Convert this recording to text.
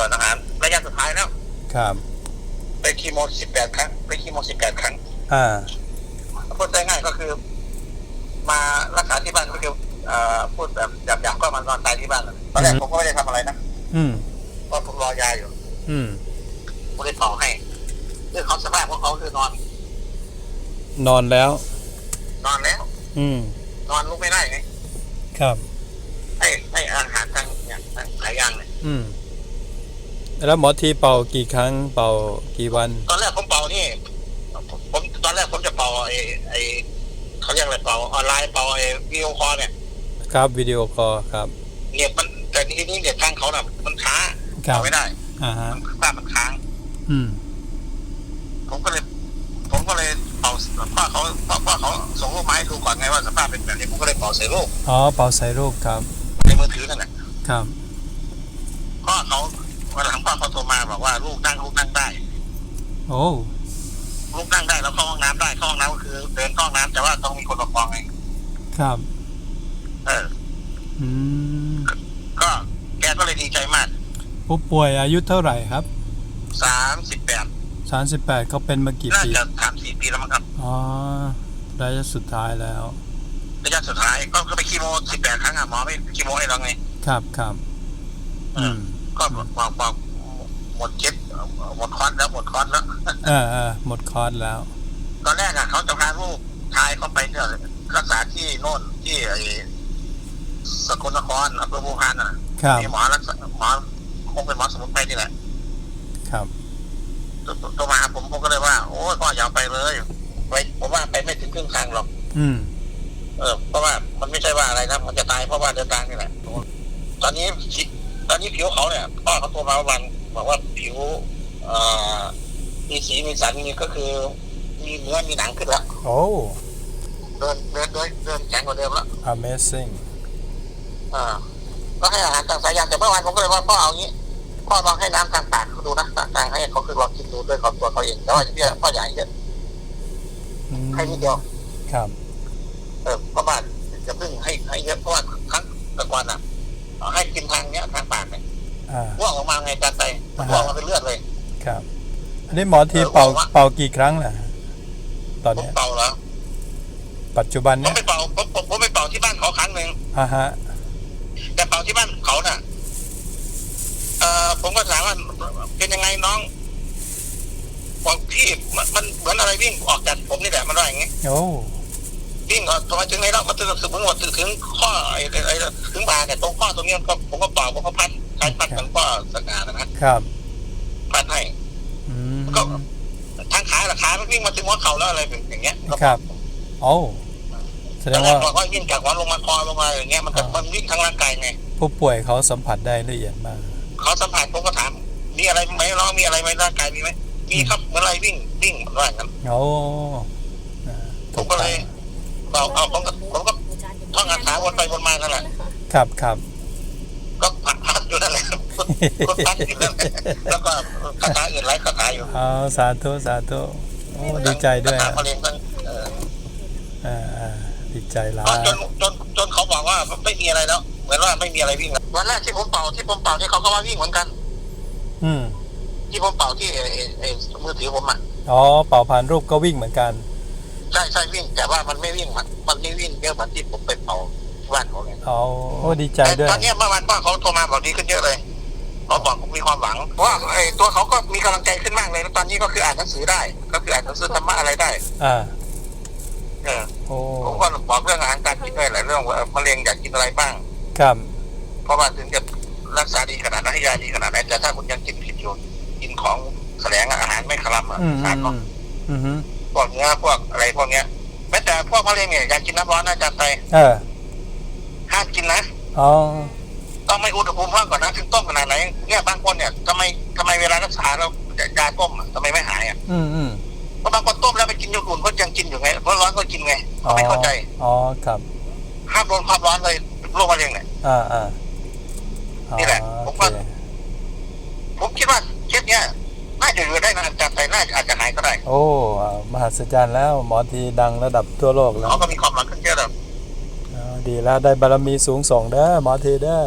ลอดอาหารระยะสุดท้ายแล้ว ครับ ไปคีโมสิบแปดครั้ง ไปคีโมสิบแปดครั้ง อ่าพูดได้ง่ายก็คือ มารักษาที่บ้านก็คือเอ่อพูดแบบหยาบๆก็มานอนตายที่บ้านเลยตอนแรกอืมผมก็ไม่ได้ทำอะไรนะอืมเพราะผมรอยาอยู่ อืมผมได้เป่าให้เรื่องเขาสภาพของเขาคือนอน นอนแล้ว นอนแล้ว อืมนอนลุกไม่ได้ไงครับ ให้ให้อาหารทางเนี่ยทางหลายอย่างเลยอืม แล้วหมอทีเป่ากี่ครั้งเป่ากี่วัน ตอนแรกผมเป่านี่ผมผมตอนแรกผมจะเป่าไอ้ไอ้เขาเรียกอะไรเป่าออนไลน์เป่าไอ้วิดีโอคอลเนี่ย ครับวิดีโอคอลครับ เน็ตมันแต่ทีนี้เน็ตทางเขาน่ะมันช้าครับ เป่าไม่ได้อ่าฮะมันภาพมันค้าง อืม ผมก็เลย ผมก็เลยเป่าพ่อเขาพ่อพ่อเขาส่งรูปมาให้ดูก่อนไงว่าสภาพเป็นแบบนี้ผมก็เลยเป่าใส่รูปอ๋อเป่าใส่รูปครับในมือถือนั่นแหละครับพ่อเขา วันหลังพ่อเขาโทรมาบอกว่าลูกนั่งลูกนั่งได้ โอ้ลูกนั่งได้แล้วเข้าห้องน้ำได้เข้าห้องน้ำก็คือ เดินเข้าห้องน้ำแต่ว่าต้องมีคนประคองไงครับ เออ อืมก็แกก็เลยดีใจมากผู้ป่วยอายุเท่าไหร่ครับสามสิบแปด38เขาเป็นมากี่น่าปีจะสามสี่ปีแล้วมั้งครับอ๋อระยะสุดท้ายแล้ว ระยะสุดท้ายก็ก็ไปคีโมสิบแปดครั้งอะหมอไม่คีโมให้เราไง ครับครับ อืม ก็บอกบอกหมดเจ็ดหมดคอร์สแล้วหมดคอร์สแล้วเออเออหมดคอร์สแล้ว ตอนแรกอะเขาจะพาลูกชายเขาไปเนี่ยรักษาที่โน่นที่ไอ้สกลนครอำเภอภูพานน่ะครับมีหมอรักษาหมอคงเป็นหมอสมุนไพรนี่แหละ ครับตัวตัวตัวมาหาผมผมก็เลยว่า โอ้ยพ่ออย่าไปเลยไปผมว่าไปไม่ถึงครึ่งทางหรอก อืม เออ เพราะว่ามันไม่ใช่ว่าอะไรนะ มันจะตายเพราะว่าเดินทางนี่แหละตอนนี้ชิ ตอนนี้ผิวเขาเนี่ยพ่อเขาโทรมาวันบอกว่าผิวเอ่อมีสีมีสันมีก็คือ มีเนื้อมีหนังขึ้นแล้วโอ้เดินเดินเดินเดินแข็งกว่าเดิมแล้ว amazing อ่าก็ให้อาหารทางสายยางแต่เมื่อวานผมก็เลยว่าพ่อเอางี้พ่อลองให้น้ำทางปากเขาดูนะทางให้เขาคือลองกินดูด้วยของตัวเขาเองแต่ว่าเนี่ยพ่ออย่าให้เยอะอืมให้นิดเดียวครับ เออเพราะว่าจะเพิ่งให้ให้เยอะเพราะว่าครั้งแต่ก่อนอะเอา ให้กินทางเนี้ยทางปากเนี่ยอ่าอ้วกออกมาไงการไตมันอ้วกออกมาเป็นเลือดเลย ครับ อันนี้หมอทีเป่าเป่ากี่ครั้งล่ะ ตอนผมเนี้ยเป่าแล้วปัจจุบันผมเนี้ยไปเป่าผมผมผมไปเป่าที่บ้านเขาครั้งหนึ่งอ่าฮะแต่เป่าที่บ้านเขาน่ะเอ่อผมก็ถามว่าเป็นยังไงน้องบอกพี่มันมันเหมือนอะไรวิ่งออกจากผมนี่แหละมันว่าอย่างงี้ โอ้ วิ่งออกทำไมถึงไหนแล้วมันถึงถึงหมดถึงถึงข้อไอ้ไอ้ไอ้ถึงบ่าเนี่ยตรงข้อตรงเนี้ยก็ผมก็เป่าผมก็พัดใช้พัดเหมือนข้อสง่านะนะครับพัดให้อืมก็ทางขาละขามันวิ่งมาถึงหัวเข่าแล้วอะไรอย่างเงี้ยครับโอ้แสดแล้วงแรว่ากบอกว่าวิ่งจากหัวลงมาคอลงมาอย่างเงี้ยมันก็อ่ามัมันวิ่งทั้งร่างกายไงผู้ป่วยเขาสัมผัสได้ละเอียดมากเขาสัมผัสผมก็ถามมีอะไรไหมน้องมีอะไรไหมร่างกายมีไหมมีครับเหมื่อนอะไรวิ่งวิ่งมันว่าอย่างนั้นโอ้อ่าผมก็เลย เอาเอาผมก็ผมก็ท่องคาถาวนไปวนมานั่นแหละครับครับก็พัดพัดอยู่นั่นแหละก็พัดอยู่นั่นแหละแล้วก็คาถาอื่นหลายคาถาอยู่เอาสาธุสาธุโอ้ดีใจด้วยคาอะถามะเร็งทั้งเอออ่าอ่าดีใจหลาก็ยจนจนจนเขาบอกว่าไม่มีอะไรแล้วเหมือนว่าไม่มีอะไรวิ่งแล้ววันแรกที่ผมเป่าที่ผมเป่าที่เขาก็ว่าวิ่งเหมือนกัน อืมที่ผมเป่าที่ไอ้ไอ้ไอ้มือถือผมอะอ๋อเป่าผ่านรูปก็วิ่งเหมือนกัน ใช่ใช่วิ่ง แต่ว่ามันไม่วิ่งมันมันไม่วิ่งเยอะเหมือนที่ผมไปเป่าที่บ้านเขาเลยอ๋อโอ้ดีใจแต่ด้วยตอนเนี้ยเมื่อวานป้าเขาโทรมาบอกดีขึ้นเยอะเลยเขาบอกมีความหวังเพราะว่าไอ้ตัวเขาก็มีกำลังใจขึ้นมากเลยแล้วตอนนี้ก็คืออ่านหนังสือได้ ก็คืออ่านหนังสือธรรมะอะไรได้อ่าเออโอ้ผมก็บอกเรื่องอาหารการกินด้วยแหละเรื่องว่ามะเร็งอยากกินอะไรบ้าง ครับ เพราะว่าถึงจะรักษาดีขนาดไหนให้ยาดีขนาดไหนแต่ถ้าคุณยังกินผิดอยู่กินของแสลงอาหารไม่คลำอะอืมสาอืรมเนาะอืมอืม พวกเนื้อพวกอะไรพวกเนี้ยแม้แต่พวกมะเร็งเนี่ยอยากกินน้ำร้อนนะอาจารย์ไตเออห้ามกินนะอ๋อต้องไม่อุณหภูมิเพิ่มก่อนนะถึงต้มขนาดไหนเนี่ยบางคนเนี่ยทำไมทำไมเวลารักษาเรายาต้มอะทำไมไม่หายอะ อืมอืมเพราะบางคนต้มแล้วไปกินอย่างอื่นก็ยังกินอยู่ไงเพราะร้อนก็กินไงอ๋อเขาไม่เข้าใจอ๋อครับห้ามโดนความร้อนเลยโรคมะเร็งเนี่ยอ่าอ่าอ๋อนี่แหละผมโอเคว่าผมคิดว่าเคสเนี้ยน่าจะอยู่ได้นานจากไปน่าจะอาจจะหายก็ได้ โอ้อ่ามหั ศจรรย์แล้ว หมอทีดังระดับทั่วโลกแล้วเขาก็มีความหวังขึ้นเยอะแล้วอ๋อดีแล้วได้บารมีสูงส่งเด้อหมอทีเด้อ